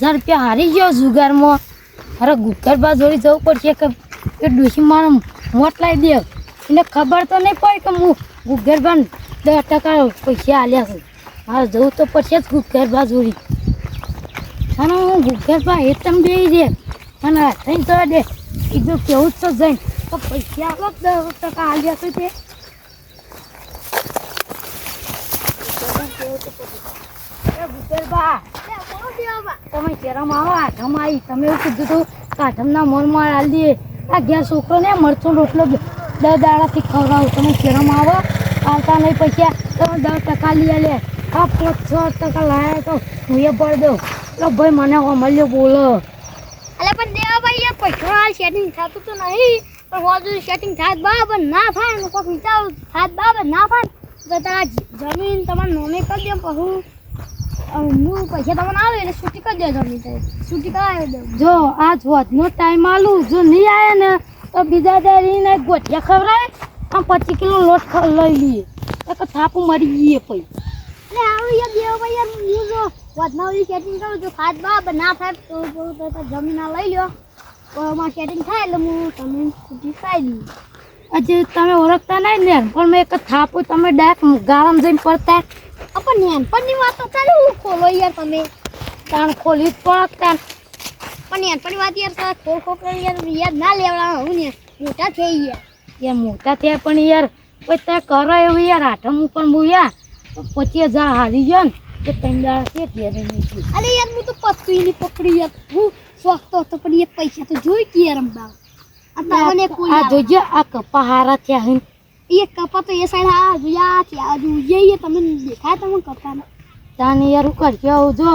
હજાર રૂપિયા હારી ગયો જુગારમાં. અરે ગુગરબા જોડી જવું પડશે કે ડોશી મારો મોટ લાવી દે. એને ખબર તો નહીં પડી કે હું ગુગરબાને દસ ટકા પૈસા આલ્યા છું. મારે જવું તો પડશે જ ગુગરબા જોડી. અને હું ગુગરબા એ તમે બે દે અને થઈને તો દે કીધું કેવું જ તો જઈને તો પૈસા આલો દસ ટકા આલ્યા છું તે. ગુગરબા તમે શરમ આવો આઠમ આવી તમે એવું કીધું હતું કે આઠમના મોરમાં હાલ દઈએ. આ ઘેર છોકરોને મરચો, રોટલો દસ દાડાથી ખવડાવું. તમે કેરામાં આવો, આવતા નહીં પૈસા. તમે દસ ટકા લઈ લે આ પાંચ છ ટકા લાયા તો હું એ ભરી દઉં. એટલે ભાઈ, મને મળ્યો બોલો. અલે, પણ દેવાભાઈ એ પૈસા સેટિંગ થતું તો નહીં. પણ હોજુ સેટિંગ થાય બરાબર ના થાય. ને કોઈક વિચાર થાય બરાબર ના થાય. તો તારા જમીન તમારે નોમે કરી દે પછી હું પૈસા તમને આવે એટલે છૂટી કરી દે જમીન તો છૂટી કરાવી દઉં. જો આજ વધનો ટાઈમ આલું. જો નહીં આવે ને તો બીજા દાડીને ગોઠિયા ખવડાવે આમ પચીસ કિલો લોટ લઈ લઈએ. એક થાપું મરી જઈએ પછી એટલે આવું યાર દેવાભાઈ યાર હું જો વધનાવરી સેટિંગ કરું છું. ખાદ બાબ ના થાય તો જમીન આ લઈ લો એમાં સેટિંગ થાય એટલે હું તમે છૂટી ખાઈ દઉં હજી તમે ઓળખતા નહીં ને પણ મેં એક થાપું તમે ડાયરેક્ટ ગાળામાં જઈને પડતા. પણ નેનપણની વાત તો ચાલે હું ખોલો યાર તમે. તાણ ખોલી પડક તાણ. પણ નેનપણની વાત યાર તો ખો ખો કરી યાર યાદ ના લેવડા હું ને મોટા થઈ ગયા. યાર મોટા થયા પણ યાર કોઈ તે કરો એવું યાર આઠમ ઉપર બોયા પચીસ હજાર હારી ગયો ને તો ત્રણ દાડા છે ઘેર નહીં અરે યાર હું તો પત્તું ની પકડી યાર. હું શોખ હતો પણ એ પૈસા તો જોઈ કે યાર અંબા આ જોજો આ કપા હારા થયા હે એ કપા તો એ સાઈડ આ જોયા છે આ જોઈએ તમને દેખાય તમને કપા તાને યાર હું કરશે જો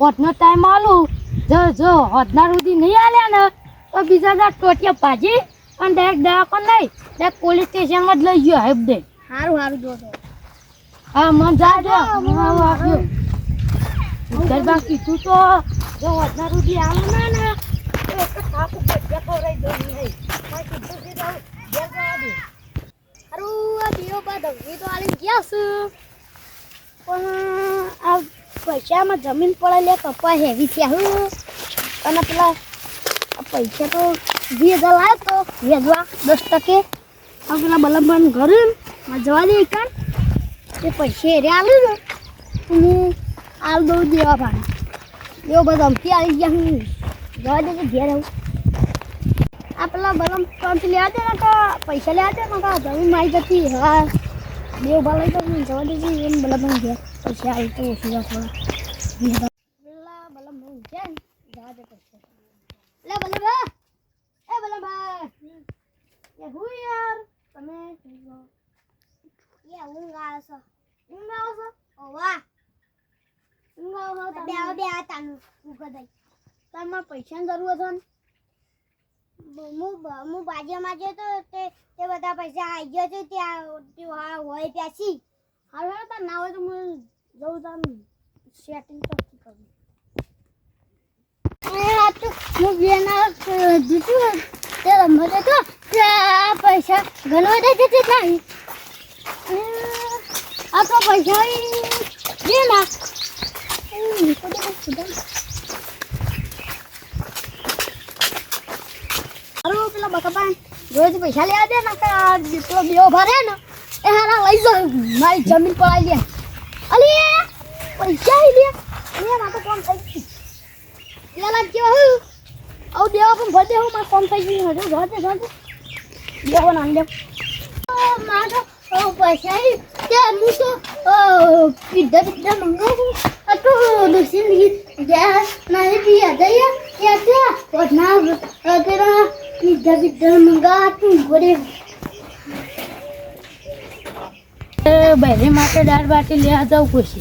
હોટનો ટાઈમ આલું. જો જો હોટના સુધી નહીં આલ્યા ને તો બીજા દાડ ટોટિયા ભાજી અને ડાયરેક્ટ દવાખાન નહીં ડાયરેક્ટ પોલીસ સ્ટેશનમાં જ લઈ ગયો હેબ દે. સારું સારું જો હા મન જાજો હું આવું આવ્યો. ગરબા કીધું તો જો હોટના સુધી આવું ના તો એક થાપ ઉપર નહીં. કીધું કે જાઉં ઘેર જવા દે આ દીવો બા ધમકી તો આલી ગયા છું. પણ આ પૈસામાં જમીન પડેલી કપા હેવી થયા હું. અને પેલા પૈસા તો વીસ હજાર લાવ્યો તો વેચવા દસ ટકે. આ પેલા બલમભાઈ ઘરે માં જવા દે કાન એ પૈસે હેરે આલું ને હું આલ દઉં દેવા ભાઈ એવો બધો અમથી આવી ગયા હું. જવા દે કે ઘેર આવું. આ પેલા બલમ ત્રણથી લેવા દે ને તો પૈસા લેવા દે ને જમીન મારી જતી. હા. બે ઊભા લઈ તો જવા દેજે એમ બલમ ગયા પછી આવી તો જા થોડા પેલા બલમ બહુ ગયા ને જવા દે પૈસા લે બલમ એ બલમ એ હું યાર તમે યા ઊંઘ આવે છો ઊંઘ આવે છે ઓ વાહ ઊંઘ આવે છે બે બે આ તાનું ઊંઘ દઈ તમારે પૈસાની જરૂર હતો ને હું બાજુમાં જો તો તે તે બધા પૈસા આવી ગયો છે, ત્યાં તે હોય ત્યાંથી હાલ હાલ તાર ના હોય તો હું જઉં તાર સેટિંગ કરતી કરું? તો હું બેના જીતું તે રમત તો તે પૈસા ઘણો દે છે તે નહીં આ તો પૈસા બે ના બકા પેલા બકપા રોજ પૈસા લેવા દે, ના જેટલો બેવો ભરે ને, એ હારા લઈ જાવ મારી જમીન પડાઈ લે અલી, પૈસા આવી લે અલી મારે કોમ થઈ ગયું. લેલા કેવા હું? આવું દેવા પણ ભર દે હું, મારે કોમ થઈ ગયું હજુ ઘર દે ઘર દે દેવો. ના દે મારે પૈસા આવી તે હું તો પીધા પીધા મંગાવું આ તો દક્ષિણ ગેસ નહીં પી જઈએ. ત્યાં ત્યાં વટના બહેરે માટે દાળ બાટી લેવા જવું પડશે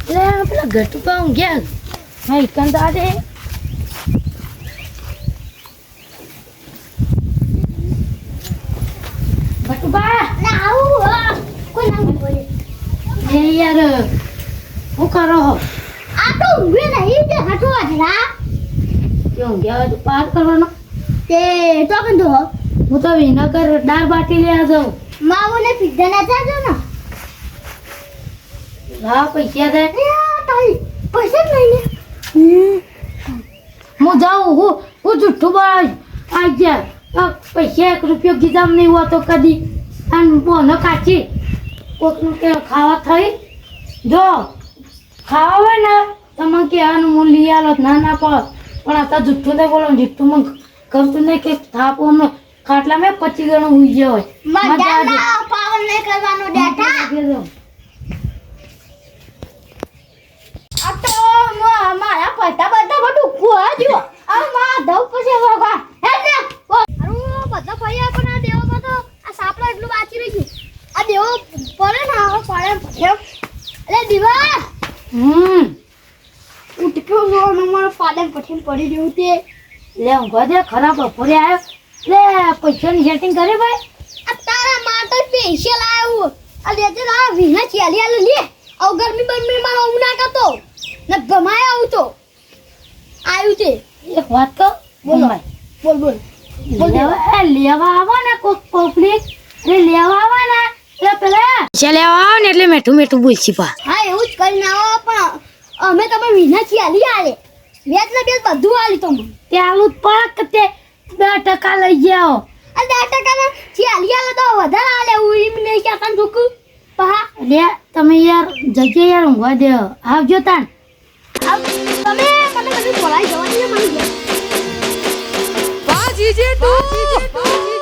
એટલે પેલા ઘટુકા ઊંઘ્યા હા ઇકન તો આડે ઘટુબા ના આવું હા. કોઈ ના બોલે એ યાર શું કરો હો આ તો ઊંઘે નહીં તે હટો હજરા એ ઊંઘ્યા હોય તો પાર કરવાનો તે તો દો હું તો વિનગર દાળ બાટી લેવા જાઉં માવોને પીધા ના જાજો ને હા પૈસા દે. પૈસા જ નહીં ને હું જાઉં હું હું જુઠ્ઠું બોલાવીશ. આજે પૈસા એક રૂપિયો ગીધામ નહીં હોતો કદી. અને બોનો કાચી. કોકનું કે ખાવા થઈ? જો ખાવા હોય ને તમે કહેવાનું હું લઈ આલો ના ના પડે પણ આ તો જુઠ્ઠું નહીં બોલો જુઠ્ઠું મને ગમતું નહીં કે થાપો ને ખાટલા મેં પચી ગણો ઉઈ ગયો હોય. મજા ના પાવર નહીં કરવાનો ડેટા આ તો મારા પૈસા બધા બધું કુવા જો આ માં ધવ પછી વગા હે ને? અરુ બધા ફર્યા પણ આ દેવો બધો આ સાપડા એટલું બાકી રહી આ દેવો પડે ને આ પડે અરે દીવા. હમ. ઉઠક્યો છો ને મારો પાડે પછી પડી રહ્યું તે. લે ઊંઘવા દે ખરાબ બપોરે આવ્યો લે પૈસાની સેટિંગ કરે ભાઈ. આ તારા માટે સ્પેશિયલ આવ્યું આ લેજે આ વિના ચાલી આલે લે. આવ ગરમી બરમી માં આવું ના કરતો. ને ગમાય આવું તો. આવ્યું છે. એક વાત કહું બોલો. ભાઈ. બોલ બોલ. બોલ લેવા એ લેવા આવો ને કોક એટલે લેવા આવો ને. એટલે પેલા. પૈસા લેવા આવો ને એટલે મેઠું મેઠું બોલશી પા હા એવું જ કરીને આવો પણ અમે તમે વિના ચાલી આલે. વેચ ને બધું આલી તો તે આલું પડક તે બે ટકા લઈ જાઓ. અને દસ ટકા ચાલી આલે તો વધારે આલે હું એમ નહીં કહેતા ને જોકું પહા. લે તમે યાર જગ્યા યાર ઊંઘવા દે. આવજો તાણ. આવ. તમે મને કદી બોલાઈ જવાની ને મને. વાહ જીજે તું.